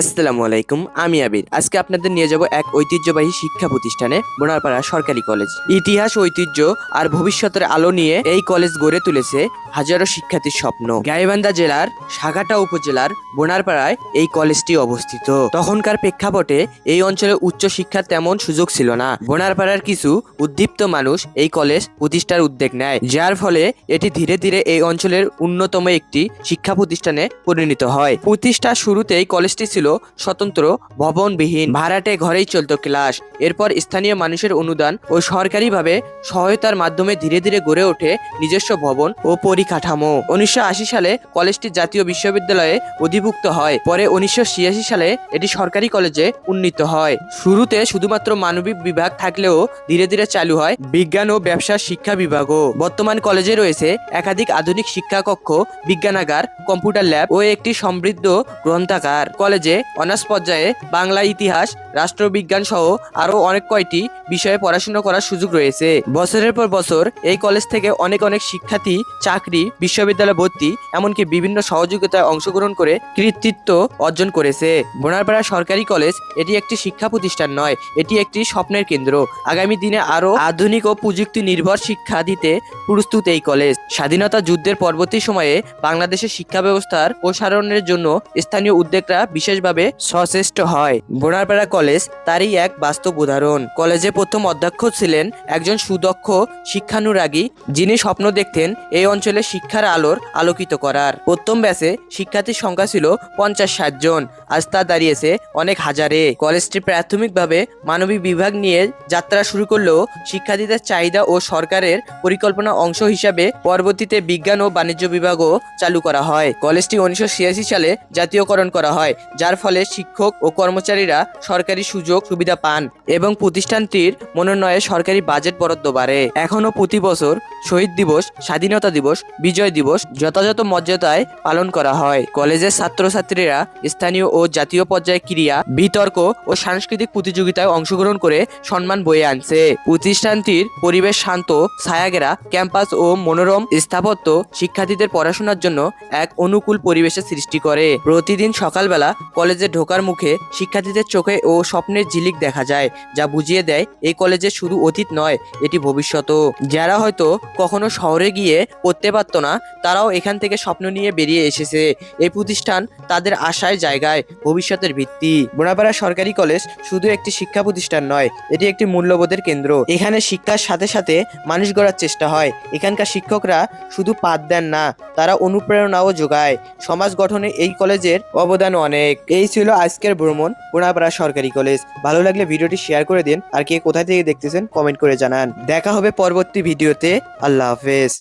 আসসালামু আলাইকুম, আমি আবির। আজকে আপনাদের নিয়ে যাব এক ঐতিহ্যবাহী শিক্ষা প্রতিষ্ঠানে, বোনারপাড়া সরকারি কলেজ। ইতিহাস, ঐতিহ্য আর ভবিষ্যতের আলো নিয়ে এই কলেজ গড়ে তুলেছে হাজারো শিক্ষার্থীর স্বপ্ন। গাইবান্ধা জেলার সাগাটা উপজেলার বোনারপাড়ায় এই কলেজটি অবস্থিত। তখনকার প্রেক্ষাপটে এই অঞ্চলে উচ্চ শিক্ষার তেমন সুযোগ ছিল না। বোনারপাড়ার কিছু উদ্দীপ্ত মানুষ এই কলেজ প্রতিষ্ঠার উদ্যোগ নেয়, যার ফলে এটি ধীরে ধীরে এই অঞ্চলের অন্যতম একটি শিক্ষা প্রতিষ্ঠানে পরিণত হয়। প্রতিষ্ঠার শুরুতেই কলেজটি ছিল স্বতন্ত্র, ভবনবিহীন, ভাড়াটে ঘরেই চলতো ক্লাস। এরপর স্থানীয় মানুষের অনুদান ও সরকারিভাবে সহায়তার মাধ্যমে ধীরে ধীরে গড়ে ওঠে নিজস্ব ভবন ও পরিকাঠামো। উনিশশো আশি সালে কলেজটি জাতীয় বিশ্ববিদ্যালয়ে অধিভুক্ত হয়। পরে উনিশশো ছিয়াশি সালে এটি সরকারি কলেজে উন্নীত হয়। শুরুতে শুধুমাত্র মানবিক বিভাগ থাকলেও ধীরে ধীরে চালু হয় বিজ্ঞান ও ব্যবসা শিক্ষা বিভাগও। বর্তমান কলেজে রয়েছে একাধিক আধুনিক শিক্ষা কক্ষ বিজ্ঞানাগার, কম্পিউটার ল্যাব ও একটি সমৃদ্ধ গ্রন্থাগার। কলেজে অনার্স পর্যায়ে বাংলা ইতিহাস, রাষ্ট্রবিজ্ঞান সহ আরও অনেক কয়টি বিষয়ে পড়াশোনা করার সুযোগ রয়েছে। বছরের পর বছর এই কলেজ থেকে অনেক অনেক শিক্ষার্থী চাকরি, বিশ্ববিদ্যালয় ভর্তি, এমনকি বিভিন্ন সহযোগিতায় অংশগ্রহণ করে কৃতিত্ব অর্জন করেছে। বোনারপাড়া সরকারি কলেজ এটি একটি শিক্ষা প্রতিষ্ঠান নয়, এটি একটি স্বপ্নের কেন্দ্র। আগামী দিনে আরও আধুনিক ও প্রযুক্তি নির্ভর শিক্ষা দিতে প্রস্তুত এই কলেজ। স্বাধীনতা যুদ্ধের পরবর্তী সময়ে বাংলাদেশের শিক্ষা ব্যবস্থার প্রসারণের জন্য স্থানীয় উদ্যোগরা বিশেষভাবে সচেষ্ট হয়। বোনারপাড়া কলেজ তারই এক বাস্তব উদাহরণ। কলেজে প্রথম অধ্যক্ষ ছিলেন একজন সুদক্ষ শিক্ষানুরাগী, যিনি স্বপ্ন দেখতেন এই অঞ্চলে শিক্ষার আলোর আলোকিত করার। প্রথম ব্যাচে শিক্ষার্থীর সংখ্যা ছিল পঞ্চাশ ষাট জন। আজ তা দাঁড়িয়েছে অনেক হাজারে। কলেজটি প্রাথমিকভাবে মানবিক বিভাগ নিয়ে যাত্রা শুরু করলেও শিক্ষার্থীদের চাহিদা ও সরকারের পরিকল্পনা অংশ হিসাবে পরবর্তীতে বিজ্ঞান ও বাণিজ্য বিভাগও চালু করা হয়। কলেজটি উনিশশো ছিয়াশি সালে জাতীয়করণ করা হয় যার ফলে শিক্ষক ও কর্মচারীরা সরকারি সুযোগ, সুবিধা পান এবং প্রতিষ্ঠানটির মনোনয়ে সরকারি বাজেট বরাদ্দ বাড়ে। এখনও প্রতি বছর শহীদ দিবস, স্বাধীনতা দিবস, বিজয় দিবস যথাযথ মর্যাদায় পালন করা হয়। কলেজের ছাত্রছাত্রীরা স্থানীয় ও জাতীয় পর্যায়ে ক্রিয়া বিতর্ক ও সাংস্কৃতিক প্রতিযোগিতায় অংশগ্রহণ করে সম্মান বয়ে আনছে। প্রতিষ্ঠানটির পরিবেশ শান্ত ছায়াগেরা ক্যাম্পাস ও মনোরম স্থাপত্য শিক্ষার্থীদের পড়াশোনার জন্য এক অনুকূল পরিবেশের সৃষ্টি করে। প্রতিদিন সকালবেলা কলেজে ঢোকার মুখে শিক্ষার্থীদের চোখে ও স্বপ্নের ঝিলিক দেখা যায়, যা বুঝিয়ে দেয়, এই কলেজে শুধু অতীত নয়, এটি ভবিষ্যতও যারা হয়তো কখনো শহরে গিয়ে পড়তে পারতো না, তারাও এখান থেকে স্বপ্ন নিয়ে বেরিয়ে এসেছে। এই প্রতিষ্ঠান তাদের আশায় জায়গায়, ভবিষ্যতের ভিত্তি। বোনাপাড়া সরকারি কলেজ শুধু একটি শিক্ষা প্রতিষ্ঠান নয়, এটি একটি মূল্যবোধের কেন্দ্র। এখানে শিক্ষার সাথে সাথে মানুষ গড়ার চেষ্টা হয়। এখানকার শিক্ষকরা শুধু পাঠ দেন না, তারা অনুপ্রেরণাও যোগায়। সমাজ গঠনে এই কলেজের অবদান অনেক। এই ছিল আজকের ভ্রমণ বোনাপাড়া সরকারি কলেজ। ভালো লাগলে ভিডিওটি শেয়ার করে দিন। আর কে কোথায় থেকে দেখতেছেন, কমেন্ট করে জানান। দেখা হবে পরবর্তী ভিডিওতে। আল্লাহ হাফেজ।